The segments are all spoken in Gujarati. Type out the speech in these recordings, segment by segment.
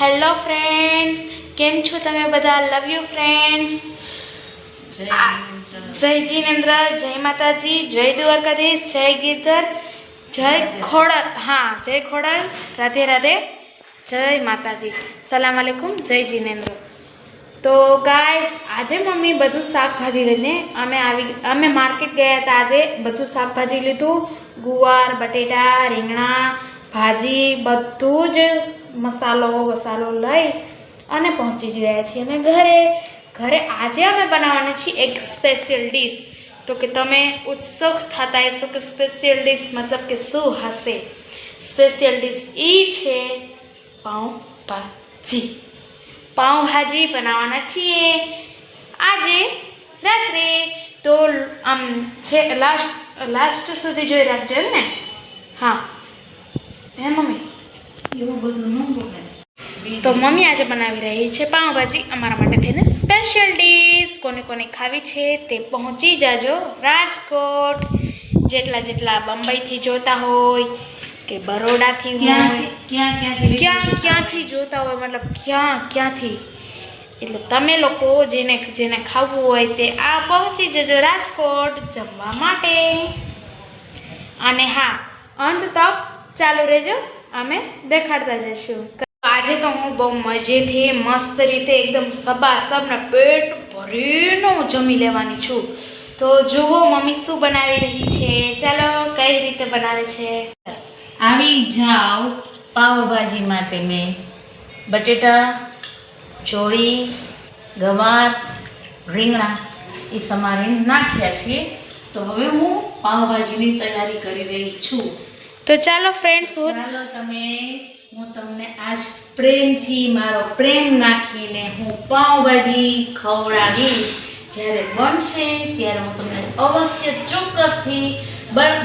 હેલો ફ્રેન્ડ્સ કેમ છો તમે બધા? લવ યુ ફ્રેન્ડ્સ જય જીનેન્દ્ર. જય માતાજી જય દ્વારકાધીશ જય ગીરધર જય ખોડલ. હા જય ખોડલ. રાધે રાધે. જય માતાજી. સલામ આલેકુમ. જય જીનેન્દ્ર. તો ગાય આજે મમ્મી બધું શાકભાજી લઈને અમે આવી અમે માર્કેટ ગયા હતા આજે. બધું શાકભાજી લીધું. ગુવાર બટેટા રીંગણા ભાજી બધું જ મસાલો વસાલો લઈ અને પહોંચી ગયા છીએ. અને ઘરે ઘરે આજે અમે બનાવવાની છીએ એક સ્પેશિયલ ડીશ તો કે તમે ઉત્સુક થતા હશો કે સ્પેશિયલ ડીશ મતલબ કે શું હશે? સ્પેશિયલ ડીશ એ છે પાઉંભાજી. પાઉંભાજી બનાવવાના છીએ. આજે રાત્રે તો આમ છે લાસ્ટ લાસ્ટ સુધી જોઈ રાખજો ને? હા. હે મમ્મી? એવું બધું ન બોલાય તો મમ્મી આજે બનાવી રહી છે પાઉંભાજી. અમારા માટે થઈને સ્પેશિયલ ડીશ કોને કોને ખાવી છે તે પહોંચી જાજો રાજકોટ. જેટલા જેટલા બંબઈથી જોતા હોય કે બરોડાથી હોય. ક્યાં ક્યાંથી ક્યાં ક્યાંથી જોતા હોય? મતલબ ક્યાં ક્યાંથી? એટલે તમે લોકો જેને જેને ખાવું હોય તે આ પહોંચી જજો રાજકોટ જમવા માટે. અને હા અંત તક ચાલુ રહેજો. અમે દેખાડતા જઈશું. આજે તો હું બહુ મજેથી મસ્ત રીતે એકદમ સબાસબ ને પેટ ભરીને હું જમી લેવાની છું. તો જુઓ મમ્મી શું બનાવી રહી છે. ચાલો કઈ રીતે બનાવે છે? આવી જાઓ પાવભાજી માટે મેં. બટેટા ચોળી ગવાર રીંગણા એ સમારે નાખ્યા છે. તો હવે હું પાવભાજીની તૈયારી કરી રહી છું. તો ચાલો ફ્રેન્ડ્સ ચાલો તમે હું તમને આજ પ્રેમથી મારો પ્રેમ નાખીને હું પાઉંભાજી ખવડાવીશ. જ્યારે બનશે ત્યારે હું તમને અવશ્ય ચોક્કસથી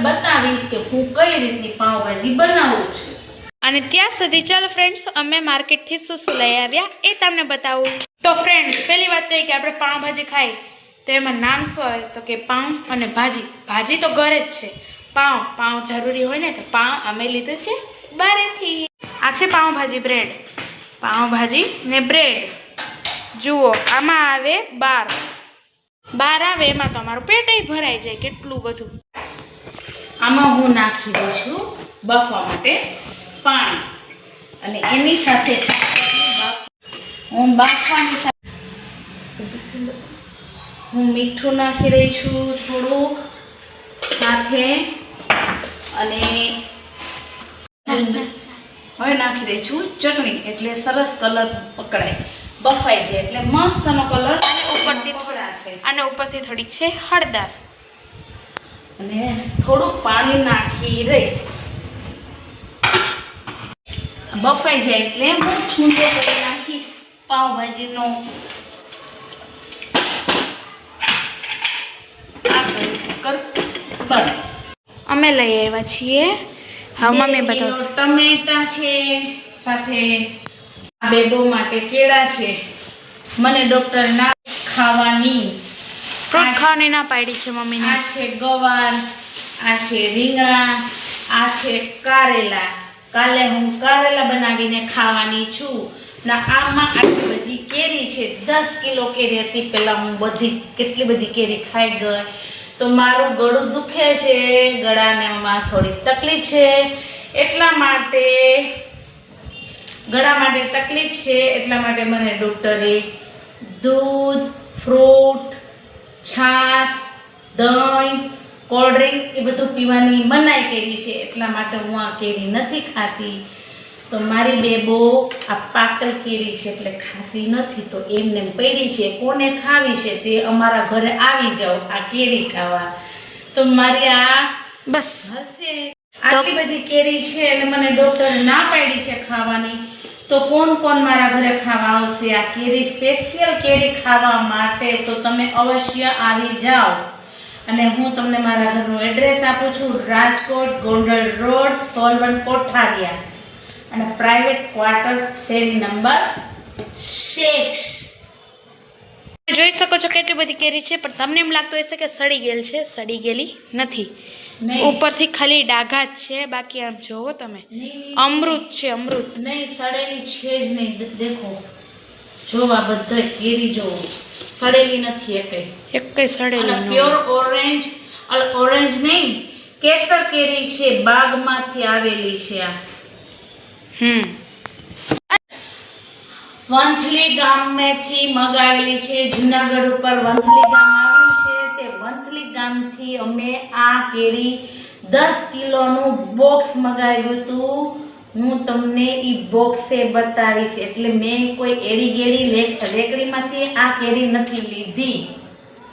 બતાવીશ કે હું કઈ રીતની પાઉંભાજી બનાવું છું. અને ત્યાં સુધી ચાલો ફ્રેન્ડ્સ અમે માર્કેટથી શું શું લઈ આવ્યા એ તમને બતાવું. તો ફ્રેન્ડ્સ પહેલી વાત તો એ કે આપણે પાઉંભાજી ખાઈ. તો એમાં નામ શું આવે? તો કે પાઉં અને ભાજી. ભાજી તો ઘરે જ છે. પાઉં પાઉં જરૂરી હોય ને તો પાઉં અમે લીધું છે બારેથી. આ છે પાઉંભાજી બ્રેડ. પાઉંભાજી ને બ્રેડ. જુઓ, આમાં આવે બાર. બાર આવે, એમાં તમારું પેટય ભરાઈ જાય કેટલું બધું. આમાં હું નાખી દઉં છું બફવા માટે પાણી. અને એની સાથે હું બાફવાની સાથે હું મીઠું નાખી રહી છું થોડુંક. સાથે અને હવે નાખી દઈશું છું ચટણી એટલે સરસ કલર પકડાય. બફાઈ જાય એટલે મસ્તનો કલર ઉપરથી પકડાશે. અને ઉપરથી થોડીક છે હળદર. અને થોડુંક પાણી નાખી રહીશ બફાઈ જાય એટલે હું છૂંદો કરી નાખીશ પાઉંભાજીનો. આ કરી બંધ અમે લઈ આવ્યા છીએ. હા મમ્મી બતાવશે ટમેટા છે સાથે આ બેબો માટે કેળા છે. મને ડોક્ટર ના ખાવાની ફ્રૂટ ખાવાની ના પાડી છે મમ્મીને. આ છે ગવાર આ છે રીંગણા આ છે કારેલા. કાલે હું કારેલા બનાવીને ખાવાની છું. ને આમાં આટલી બધી કેરી છે દસ કિલો કેરી હતી. પહેલાં હું બધી કેટલી બધી કેરી ખાઈ ગઈ. તો મારું ગળું દુખે છે, ગળાને થોડી તકલીફ છે. એટલા માટે, ગળા માટે તકલીફ છે, એટલા માટે મને ડૉક્ટરે દૂધ, ફ્રૂટ, છાશ, દહીં કોલ્ડ ડ્રિંક એ બધું પીવાની મનાઈ કરી છે. એટલા માટે હું આ કેરી નથી ખાતી. તો મારી બે બહુ આ પાકલ કેરી છે એટલે ખાતી નથી તો એમને પડી છે કોને ખાવી છે તે અમારા ઘરે આવી જાઓ આ કેરી ખાવા. તો મારી આ બસ. હશે. આટલી બધી કેરી છે એટલે મને ડોક્ટરે ના પાડી છે ખાવાની. તો કોણ કોણ મારા ઘરે ખાવા આવશે? આ કેરી સ્પેશિયલ કેરી ખાવા માટે તો તમે અવશ્ય આવી જાઓ. અને હું તમને મારા ઘરનું એડ્રેસ આપું છું રાજકોટ ગોંડલ રોડ સોલવન કોઠારિયા. અને private quarter cell number six જોઈ શકો છો કેટલી બધી કેરી છે પણ તમને એમ લાગતું હશે કે સડી ગયેલ છે. સડી ગયેલી નથી. ઉપરથી ખાલી ડાઘા જ છે બાકી આમ જોવો તમે. અમૃત છે અમૃત. નહીં સડેલી છે જ નહીં. દેખો. જોવા આ બધો કેરી જોવો સડેલી નથી એકે એક કઈ સડેલું પ્યોર ઓરેન્જ ઓરેન્જ નહીં કેસર કેરી છે બાગમાંથી આવેલી છે આ. વંથલી ગામેથી મગાવેલી છે, જુનાગઢ ઉપર વંથલી ગામ આવ્યું છે. તે વંથલી ગામથી અમે આ કેરી દસ કિલોનું બોક્સ મગાવ્યું હતું. હું તમને ઈ બોક્સે બતાવીશ. એટલે મેં કોઈ એડી ગેડી રેકડીમાંથી આ કેરી નથી લીધી.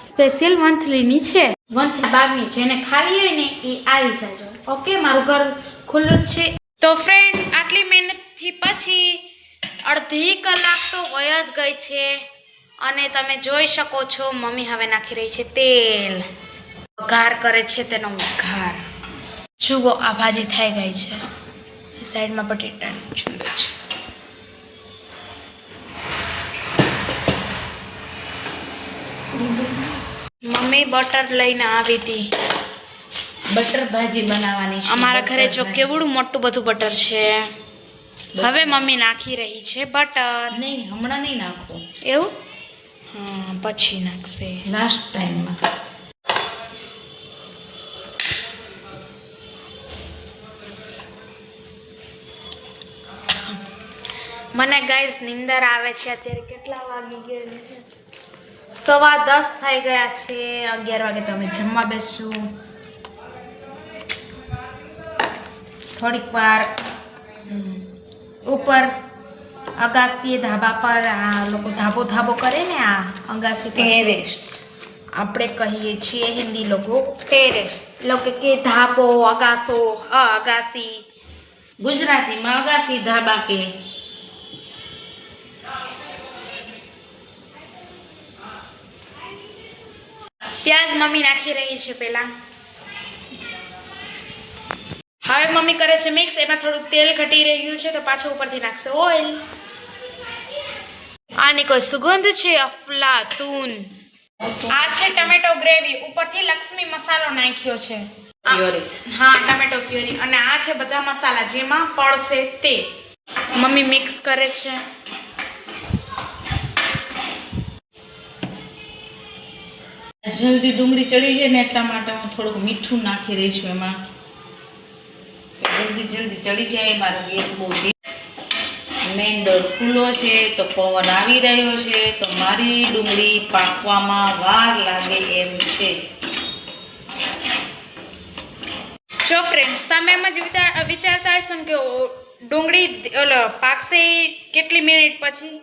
સ્પેશિયલ મંથલીની છે. વંથલી બાગની, જેને ખાવી હોય ને એ આવી જાજો. ઓકે? મારું ઘર ખુલ્લું છે. તો ફ્રેન્ડ આટલી મહેનતથી પછી અડધી કલાક તો વય જ ગઈ છે. અને તમે જોઈ શકો છો, મમ્મી હવે નાખી રહી છે તેલ. વઘાર કરે છે તેનો વઘાર જુઓ, આ ભાજી થઈ ગઈ છે. સાઈડમાં બટેટા છે. મમ્મી બટર લઈને આવી હતી. બટર ભાજી બનાવવાની છે અમારા ઘરે જો કેવડું મોટું બધું બટર છે. હવે મમ્મી નાખી રહી છે બટર. નહીં હમણાં નહીં નાખવું એવું? હા પછી નાખશે. લાસ્ટ ટાઈમમાં મને ગાઈઝ નિંદર આવે છે અત્યારે કેટલા વાગી ગયા સવા દસ થઈ ગયા છે અગિયાર વાગે તો અમે જમવા બેસશું. થોડીક વાર ઉપર અગાસી ધાબા પર આ લોકો ધાબો ધાબો કરે ને આ અગાસી ટેરેસ્ટ ટેરેસ આપણે કહીએ છીએ હિન્દી લોકો ટેરેસ લોકો કે ધાબો અગાસો અગાસી. ગુજરાતીમાં અગાસી ધાબા કે. પ્યાજ મમ્મી નાખી રહી છે પેલા હવે મમ્મી કરે છે મિક્સ એમાં થોડુંક તેલ ઘટી રહ્યું છે તો પાછું ઉપરથી નાખશે ઓઇલ આની કોઈ સુગંધ છે? અફલાતુન. આ છે ટમેટો ગ્રેવી. ઉપરથી લક્ષ્મી મસાલો નાખ્યો છે. હા ટમેટો પ્યુરી અને આ છે બધા મસાલા જેમાં પડશે તે. મમ્મી મિક્સ કરે છે. જલ્દી ડુંગળી ચડી જાય ને એટલા માટે હું થોડુંક મીઠું નાખી રહી છું એમાં. જલ્દી જલ્દી ચડી જાય, મારો ગેસ બહુ મેઇન ડોર ખુલ્લો છે, તો પવન આવી રહ્યો છે, તો મારી ડુંગળી પાકવામાં વાર લાગે એમ છે. જો ફ્રેન્ડ્સ તમે એમ જ વિચારતા હશો કે ડુંગળી પાકશે કેટલી મિનિટ પછી?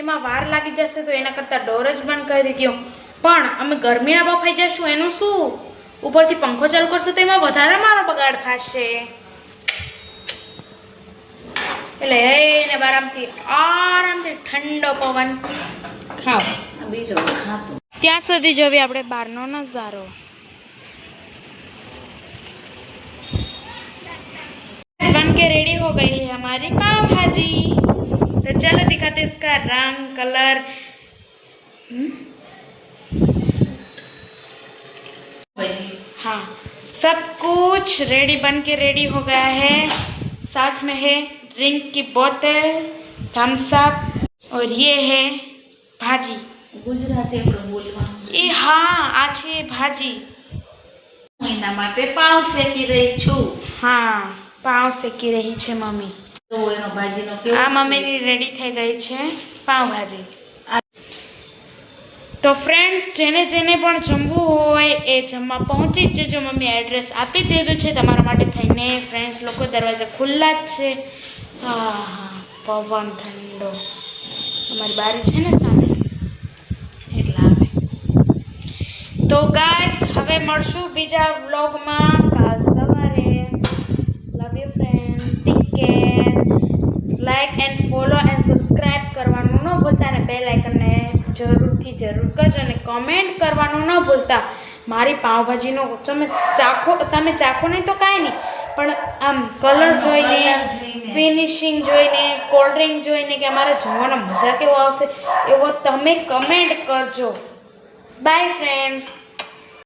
એમાં વાર લાગી જશે તો એના કરતાં ડોર જ બંધ કરી દો પણ અમે ગરમીના બફાઈ જશું, એનું શું? ઉપરથી પંખો ચાલુ કરશે તો એમાં વધારે મારો બગાડ થશે. એટલે એને આરામથી આરામથી ઠંડો પવન ખાઓ બીજો ખાતું ત્યાં સુધી જોઈએ આપણે બહારનો નજારો बन के रेडी हो गई है हमारी पाव भाजी तो चलो दिखाते हैं इसका रंग कलर પછી हाँ सब कुछ रेडी बन के रेडी हो गया है साथ में है ड्रिंक की बोतल थम्स अप और ये है भाजी ગુજરાતી આપણે બોલવાનું ये हाँ आज है भाजी એના માટે પાવ શેકી રહી છું હા પાવ શેકી રહી છે મમ્મી તો એનો ભાજીનો કેવો આ મમ્મીની રેડી થઈ ગઈ છે પાવભાજી તો ફ્રેન્ડ્સ જેને જેને પણ જમવું હોય એ જમવા પહોંચી જ જજો મમ્મી એડ્રેસ આપી દીધું છે તમારા માટે થઈને ફ્રેન્ડ્સ લોકો દરવાજા ખુલ્લા જ છે હા હા પવન ઠંડો. અમારી બારી છે ને સામે? એટલે આવે. તો ગાઈસ હવે મળશું બીજા વ્લોગમાં કાલ સવારે. Love you friends take care like and follow and subscribe કરવાનું ન ભૂલતા અને બેલ આઇકનને જરૂરથી જરૂર કરજો અને કમેન્ટ કરવાનું ન ભૂલતા. મારી પાઉંભાજીનો તમે ચાખો તમે ચાખો નહીં તો કાંઈ નહીં. પણ આમ કલર જોઈને ફિનિશિંગ જોઈને કોલ્ડ ડ્રિંક જોઈને કે અમારે જમવાનો મજા કેવો આવશે એવો તમે કમેન્ટ કરજો. By friends